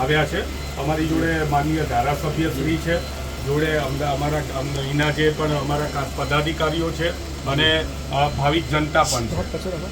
આવ્યા છે. અમારી જોડે માનનીય ધારાસભ્ય શ્રી છે. જોડે અમારા અમ- અહીંના જે પણ અમારા પદાધિકારીઓ છે અને ભાવિક જનતા પણ છે.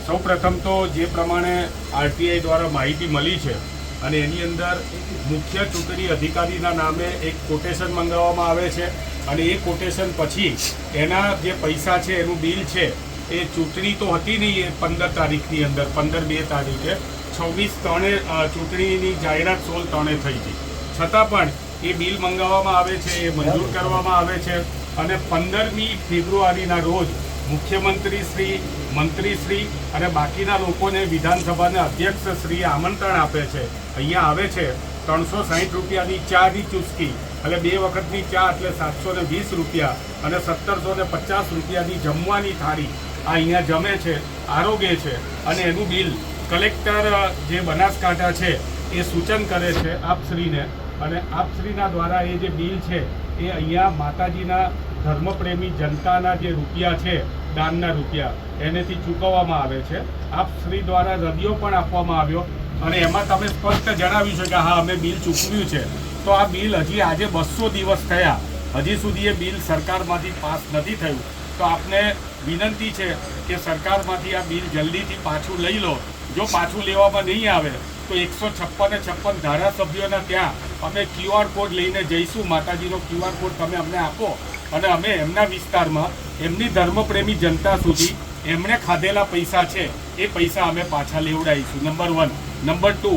સૌ તો જે પ્રમાણે આરટીઆઈ દ્વારા માહિતી મળી છે અને એની અંદર મુખ્ય ચૂંટણી અધિકારીના નામે એક કોટેશન મંગાવવામાં આવે છે અને એ કોટેશન પછી એના જે પૈસા છે, એનું બિલ છે, એ ચૂંટણી તો હતી નહીં એ પંદર તારીખની અંદર, પંદર બે તારીખે. છવ્વીસ ત્રણે ચૂંટણીની જાહેરાત સોળ ત્રણે થઈ હતી છતાં પણ એ બિલ મંગાવવામાં આવે છે, એ મંજૂર કરવામાં આવે છે અને પંદરમી ફેબ્રુઆરીના રોજ મુખ્યમંત્રી શ્રી, મંત્રી શ્રી અને બાકીના લોકોને વિધાનસભાના અધ્યક્ષ શ્રી આમંત્રણ આપે છે. અહીંયા આવે છે ત્રણસો સાહીઠ રૂપિયાની ચાની ચુસ્કી એટલે બે વખતની ચા એટલે સાતસો ને વીસ રૂપિયા અને સત્તરસો ને પચાસ રૂપિયાની જમવાની થાળી. આ અહીંયા જમે છે આરોગ્ય છે અને એનું બિલ કલેક્ટર જે બનાસકાંઠા છે, એ સૂચન કરે છે આપશ્રીને. અને આપશ્રીના દ્વારા એ જે બિલ છે, એ અહીંયા માતાજીના ધર્મપ્રેમી જનતાના જે રૂપિયા છે, દાનના રૂપિયા, એનેથી ચૂકવવામાં આવે છે. આપશ્રી દ્વારા રદિયો પણ આપવામાં આવ્યો. અને એમાં તમે સ્પષ્ટ જણાવ્યું છે કે હા, અમે બિલ ચૂકવ્યું છે. તો આ બિલ હજી આજે બસો દિવસ થયા. હજી સુધી એ બિલ સરકારમાંથી પાસ નથી થયું. તો આપને વિનંતી છે કે સરકારમાંથી આ બિલ જલ્દીથી પાછું લઈ લો. જો પાછું લેવામાં નહીં આવે, તો એકસો છપ્પન છપ્પન ધારાસભ્યોના ત્યાં અમે ક્યુઆર કોડ લઈને જઈશું. માતાજીનો ક્યુઆર કોડ તમે અમને આપો અને અમે એમના વિસ્તારમાં, એમની ધર્મપ્રેમી જનતા સુધી એમણે ખાધેલા પૈસા છે, એ પૈસા અમે પાછા લેવડાવીશું. નંબર વન નંબર ટુ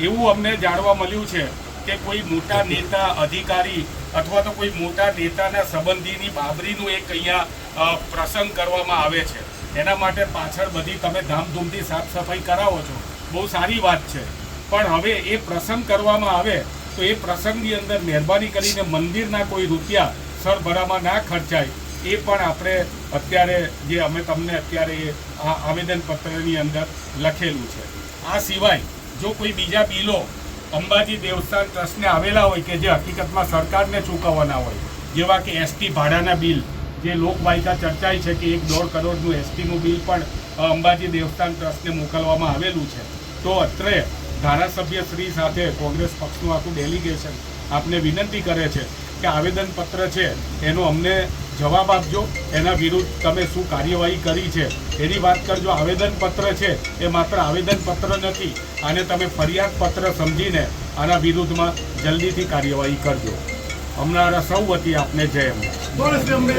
એવું અમને જાણવા મળ્યું છે કે કોઈ મોટા નેતા, અધિકારી અથવા તો કોઈ મોટા નેતાના સંબંધીની બાબરીનું એક અહીંયા પ્રસંગ કરવામાં આવે છે. એના માટે પાછળ બધી તમે ધામધૂમથી સાફ સફાઈ કરાવો છો. બહુ સારી વાત છે. પણ હવે એ પ્રસંગ કરવામાં આવે તો એ પ્રસંગની અંદર મહેરબાની કરીને મંદિરના કોઈ રૂપિયા સરભરામાં ના ખર્ચાય. એ પણ આપણે અત્યારે જે અમે તમને અત્યારે આ આવેદનપત્રની અંદર લખેલું છે. આ સિવાય જો કોઈ બીજા બિલો અંબાજી દેવસ્થાન ટ્રસ્ટને આવેલા હોય કે જે હકીકતમાં સરકારને ચૂકવવાના હોય, જેવા કે એસટી ભાડાના બિલ જે લોકવાયકા ચર્ચાય છે કે એક દોઢ કરોડનું એસટીનું બિલ પણ અંબાજી દેવસ્થાન ટ્રસ્ટને મોકલવામાં આવેલું છે. તો અત્રે ધારાસભ્ય શ્રી સાથે કોંગ્રેસ પક્ષનું આખું ડેલિગેશન આપને વિનંતી કરે છે કે આવેદનપત્ર છે, એનો અમને જવાબ આપજો. એના વિરુદ્ધ તમે શું કાર્યવાહી કરી છે, એની વાત કરજો. આવેદનપત્ર છે, એ માત્ર આવેદનપત્ર નથી, આને તમે ફરિયાદ પત્ર સમજીને આના વિરુદ્ધમાં જલ્દીથી કાર્યવાહી કરજો. અમારા સૌ વતી આપને જય અંબે.